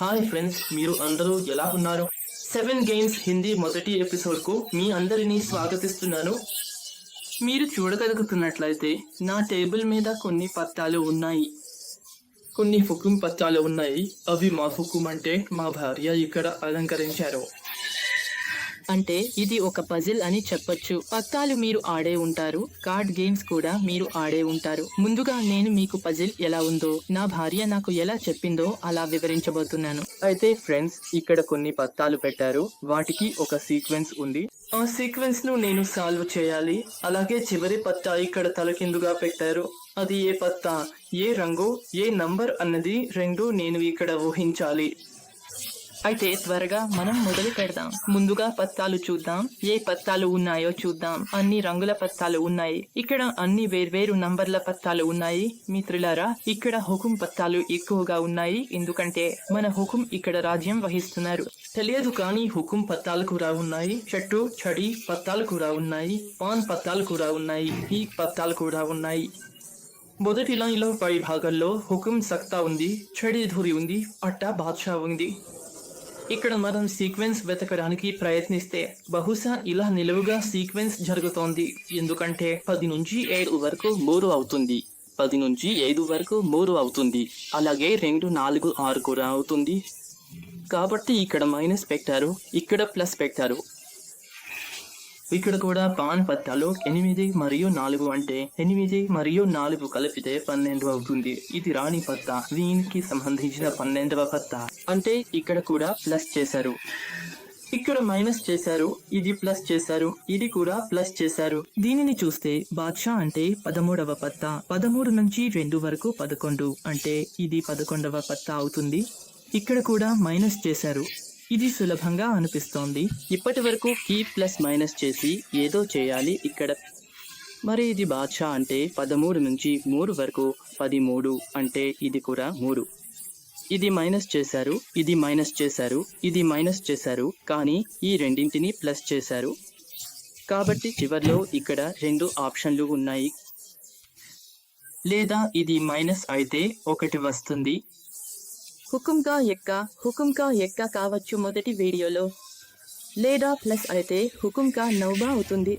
Hi friends మీరు అందరూ ఎలా ఉన్నారు? సెవెన్ గేమ్స్ హిందీ మొదటి ఎపిసోడ్కు మీ అందరినీ స్వాగతిస్తున్నాను. మీరు చూడగలుగుతున్నట్లయితే నా టేబుల్ మీద కొన్ని పత్తాలు ఉన్నాయి. కొన్ని హుకుం పత్తాలు ఉన్నాయి. అవి మా హుకుం అంటే మా భార్య ఇక్కడ అలంకరించారు. అంటే ఇది ఒక పజిల్ అని చెప్పొచ్చు. పత్తాలు మీరు ఆడే ఉంటారు. కార్డ్ గేమ్స్ కూడా మీరు ఆడే ఉంటారు. ముందుగా నేను మీకు పజిల్ ఎలా ఉందో నా భార్య నాకు ఎలా చెప్పిందో అలా వివరించబోతున్నాను. అయితే ఫ్రెండ్స్ ఇక్కడ కొన్ని పత్తాలు పెట్టారు. వాటికి ఒక సీక్వెన్స్ ఉంది. ఆ సీక్వెన్స్ను నేను సాల్వ్ చేయాలి. అలాగే చివరి పత్తా ఇక్కడ తలకిందుగా పెట్టారు. అది ఏ పత్తా ఏ రంగు ఏ నంబర్ అన్నది రెండు నేను ఇక్కడ ఊహించాలి. అయితే త్వరగా మనం మొదలు పెడదాం. ముందుగా పత్తాలు చూద్దాం. ఏ పత్తాలు ఉన్నాయో చూద్దాం. అన్ని రంగుల పత్తాలు ఉన్నాయి. ఇక్కడ అన్ని వేర్వేరు నంబర్ల పత్తాలు ఉన్నాయి. మిత్రులారా ఇక్కడ హుకుం పత్తాలు ఎక్కువగా ఉన్నాయి. ఎందుకంటే మన హుకుం ఇక్కడ రాజ్యం వహిస్తున్నారు. తెలియదు కానీ హుకుం పత్తాలు కూడా ఉన్నాయి. చెట్టు చడి పత్తాలు కూడా ఉన్నాయి. పాన్ పత్తాలు కూడా ఉన్నాయి. ఈ పత్తాలు కూడా ఉన్నాయి. మొదటి లైన్లో పై భాగంలో హుకుం సక్తా ఉంది. చెడి ధూరి ఉంది. అట్టా బాద్షా ఉంది. ఇక్కడ మనం సీక్వెన్స్ వెతకడానికి ప్రయత్నిస్తే బహుశా ఇలా నిలువుగా సీక్వెన్స్ జరుగుతోంది. ఎందుకంటే పది నుంచి ఏడు వరకు మూడు అవుతుంది. పది నుంచి ఐదు వరకు మూడు అవుతుంది. అలాగే రెండు నాలుగు ఆరు కూడా అవుతుంది. కాబట్టి ఇక్కడ మైనస్ పెట్టారు ఇక్కడ ప్లస్ పెట్టారు ఇక్కడ కూడా పాన్ పత్తాలు ఎనిమిది మరియు నాలుగు అంటే ఎనిమిది మరియు నాలుగు కలిపితే పన్నెండు అవుతుంది. ఇది రాణి పత్తా దీనికి సంబంధించిన పన్నెండవ పత్తా అంటే ఇక్కడ కూడా ప్లస్ చేశారు. ఇక్కడ మైనస్ చేశారు. ఇది ప్లస్ చేశారు. ఇది కూడా ప్లస్ చేశారు. దీనిని చూస్తే బాద్షా అంటే పదమూడవ పత్తా పదమూడు నుంచి రెండు వరకు పదకొండు. అంటే ఇది పదకొండవ పత్తా అవుతుంది. ఇక్కడ కూడా మైనస్ చేశారు. ఇది సులభంగా అనిపిస్తోంది. ఇప్పటి వరకు కీ ప్లస్ మైనస్ చేసి ఏదో చేయాలి ఇక్కడ. మరి ఇది బాద్షా అంటే పదమూడు నుంచి మూడు వరకు పదిమూడు అంటే ఇది కూడా మూడు. ఇది మైనస్ చేశారు ఇది మైనస్ చేశారు ఇది మైనస్ చేశారు కానీ ఈ రెండింటిని ప్లస్ చేశారు. కాబట్టి చివర్లో ఇక్కడ రెండు ఆప్షన్లు ఉన్నాయి. లేదా ఇది మైనస్ అయితే ఒకటి వస్తుంది. హుకుంకా ఎక్క హుకుంకా ఎక్క కావచ్చు మొదటి వీడియోలో. లేదా ప్లస్ అయితే హుకుంకా నౌబా అవుతుంది.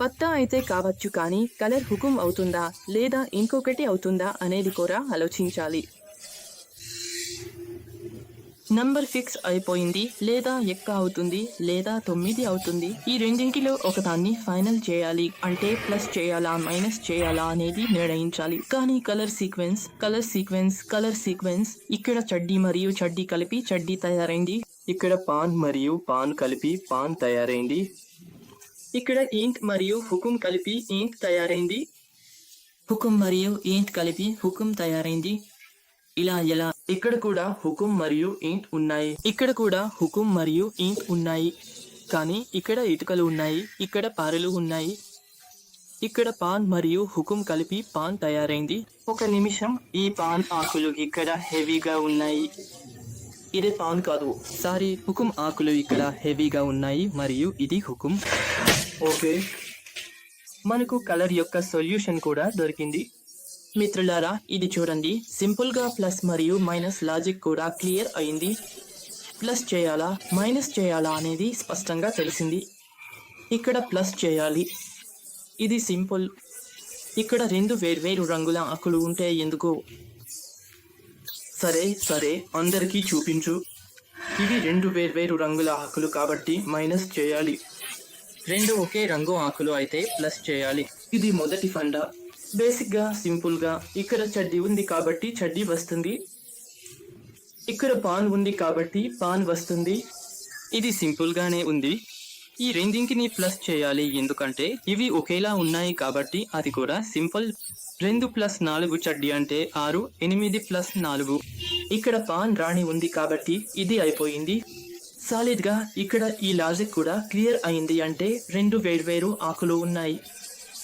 పత్తా అయితే కావచ్చు కానీ కలర్ హుకుం అవుతుందా లేదా ఇంకొకటి అవుతుందా అనేది కూడా ఆలోచించాలి. నంబర్ ఫిక్స్ అయిపోయింది లేదా ఎక్క అవుతుంది లేదా తొమ్మిది అవుతుంది. ఈ రెండింటిలో ఒకదాన్ని ఫైనల్ చేయాలి. అంటే ప్లస్ చేయాలా మైనస్ చేయాలా అనేది నిర్ణయించాలి. కానీ colour sequence colour sequence colour sequence ఇక్కడ చడ్డీ మరియు చడ్డీ కలిపి చడ్డీ తయారైంది. ఇక్కడ పాన్ మరియు పాన్ కలిపి పాన్ తయారైంది. ఇక్కడ ఇంక్ మరియు హుకుం కలిపి ఇంక్ తయారైంది. హుకుం మరియు ఇంక్ కలిపి హుకుం తయారైంది. ఇలా ఎలా ఇక్కడ కూడా హుకుం మరియు ఇంట్ ఉన్నాయి. ఇక్కడ కూడా హుకుం మరియు ఇంట్ ఉన్నాయి. కానీ ఇక్కడ ఇటుకలు ఉన్నాయి. ఇక్కడ పారలు ఉన్నాయి. ఇక్కడ పాన్ మరియు హుకుం కలిపి పాన్ తయారైంది. ఒక నిమిషం. ఈ పాన్ ఆకులు ఇక్కడ హెవీగా ఉన్నాయి. ఇది పాన్ కాదు. సారీ హుకుం ఆకులు ఇక్కడ హెవీగా ఉన్నాయి మరియు ఇది హుకుం. ఓకే. మనకు కలర్ యొక్క సొల్యూషన్ కూడా దొరికింది. మిత్రులారా ఇది చూడండి. సింపుల్గా ప్లస్ మరియు మైనస్ లాజిక్ కూడా క్లియర్ అయింది. ప్లస్ చేయాలా? మైనస్ చేయాలా అనేది స్పష్టంగా తెలిసింది. ఇక్కడ ప్లస్ చేయాలి. ఇది సింపుల్. ఇక్కడ రెండు వేర్వేరు రంగుల ఆకులు ఉంటే ఎందుకు? సరే సరే అందరికీ చూపించు. ఇవి రెండు వేర్వేరు రంగుల ఆకులు కాబట్టి మైనస్ చేయాలి. రెండు ఒకే రంగు ఆకులు అయితే ప్లస్ చేయాలి. ఇది మొదటి ఫండా. బేసిక్గా సింపుల్గా ఇక్కడ చడ్డీ ఉంది కాబట్టి చడ్డీ వస్తుంది. ఇక్కడ పాన్ ఉంది కాబట్టి పాన్ వస్తుంది. ఇది సింపుల్ గానే ఉంది. ఈ రెండింటిని ప్లస్ చేయాలి ఎందుకంటే ఇవి ఒకేలా ఉన్నాయి కాబట్టి అది కూడా సింపుల్. రెండు ప్లస్ నాలుగు చడ్డీ అంటే ఆరు ఎనిమిది ప్లస్ నాలుగు. ఇక్కడ పాన్ రాణి ఉంది కాబట్టి ఇది అయిపోయింది. సాలిడ్గా ఇక్కడ ఈ లాజిక్ కూడా క్లియర్ అయింది అంటే రెండు వేర్వేరు ఆకులు ఉన్నాయి.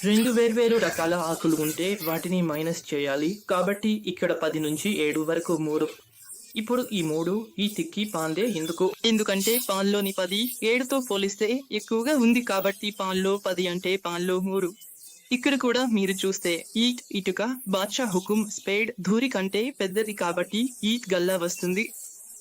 రెండు వేర్వేరు రకాల ఆకులు ఉంటే వాటిని మైనస్ చేయాలి. కాబట్టి ఇక్కడ పది నుంచి ఏడు వరకు మూడు. ఇప్పుడు ఈ మూడు ఈ తిక్కి పాందే ఎందుకు? ఎందుకంటే పాన్లోని పది ఏడుతో పోలిస్తే ఎక్కువగా ఉంది కాబట్టి పాన్లో పది అంటే పాన్లో మూడు. ఇక్కడ కూడా మీరు చూస్తే ఈట్ ఇటుక బాద్షా హుకుం స్పేడ్ ధూరి కంటే పెద్దది కాబట్టి ఈట్ గల్లా వస్తుంది.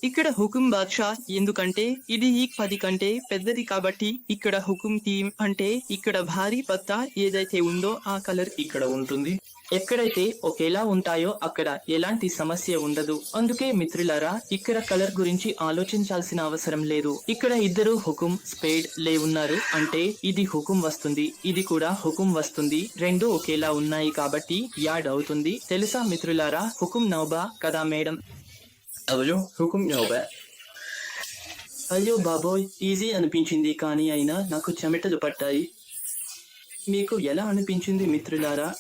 ఇక్కడ హుకుం బాద్షా ఎందుకంటే ఇది ఈ పది కంటే పెద్దది కాబట్టి ఇక్కడ హుకుం టీమ్ అంటే ఇక్కడ భారీ పత్తా ఏదైతే ఉందో ఆ కలర్ ఇక్కడ ఉంటుంది. ఎక్కడైతే ఒకేలా ఉంటాయో అక్కడ ఎలాంటి సమస్య ఉండదు. అందుకే మిత్రులారా ఇక్కడ కలర్ గురించి ఆలోచించాల్సిన అవసరం లేదు. ఇక్కడ ఇద్దరు హుకుం స్పేడ్ లే ఉన్నారు. అంటే ఇది హుకుం వస్తుంది ఇది కూడా హుకుం వస్తుంది. రెండు ఒకేలా ఉన్నాయి కాబట్టి యాడ్ అవుతుంది. తెలుసా మిత్రులారా హుకుం నౌబా కదా మేడం? అయ్యో హుకుం నోబే అయ్యో బాబోయ్ ఈజీ అనిపించింది కానీ అయినా నాకు చెమటలు పట్టాయి. మీకు ఎలా అనిపించింది మిత్రులారా?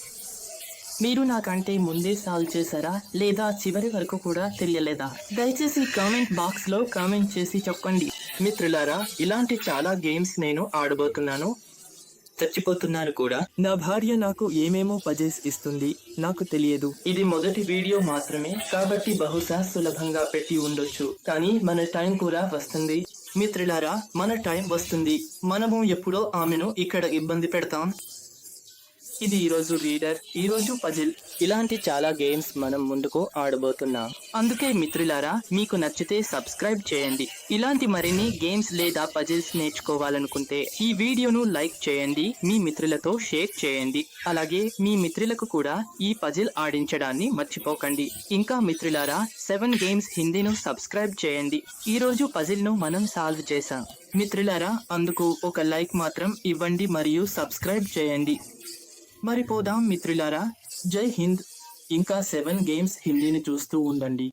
మీరు నాకంటే ముందే సాల్వ్ చేశారా? లేదా చివరి వరకు కూడా తెలియలేదా? దయచేసి కామెంట్ బాక్స్లో కామెంట్ చేసి చెప్పండి. మిత్రులారా ఇలాంటి చాలా గేమ్స్ నేను ఆడబోతున్నాను. చచ్చిపోతున్నాను కూడా. నా భార్య నాకు ఏమేమో పజెస్ ఇస్తుంది నాకు తెలియదు. ఇది మొదటి వీడియో మాత్రమే కాబట్టి బహుశా సులభంగా పెట్టి ఉండొచ్చు. కానీ మన టైం కూడా వస్తుంది. మిత్రులారా మన టైం వస్తుంది. మనము ఎప్పుడో ఆమెను ఇక్కడ ఇబ్బంది పెడతాం. ఇది ఈరోజు రీడర్ ఈరోజు పజిల్. ఇలాంటి చాలా గేమ్స్ మనం ముందుకు ఆడబోతున్నాం. అందుకే మిత్రులారా మీకు నచ్చితే సబ్స్క్రైబ్ చేయండి. ఇలాంటి మరిన్ని గేమ్స్ లేదా పజిల్స్ నేర్చుకోవాలనుకుంటే ఈ వీడియోను లైక్ చేయండి మీ మిత్రులతో షేర్ చేయండి. అలాగే మీ మిత్రులకు కూడా ఈ పజిల్ ఆడించడాన్ని మర్చిపోకండి. ఇంకా మిత్రులారా సెవెన్ గేమ్స్ హిందీను సబ్స్క్రైబ్ చేయండి. ఈరోజు పజిల్ను మనం సాల్వ్ చేసాం మిత్రులారా అందుకు ఒక లైక్ మాత్రం ఇవ్వండి మరియు సబ్స్క్రైబ్ చేయండి. మరి పోదాం మిత్రులారా. జై హింద్. ఇంకా సెవెన్ గేమ్స్ హిందీని చూస్తూ ఉండండి.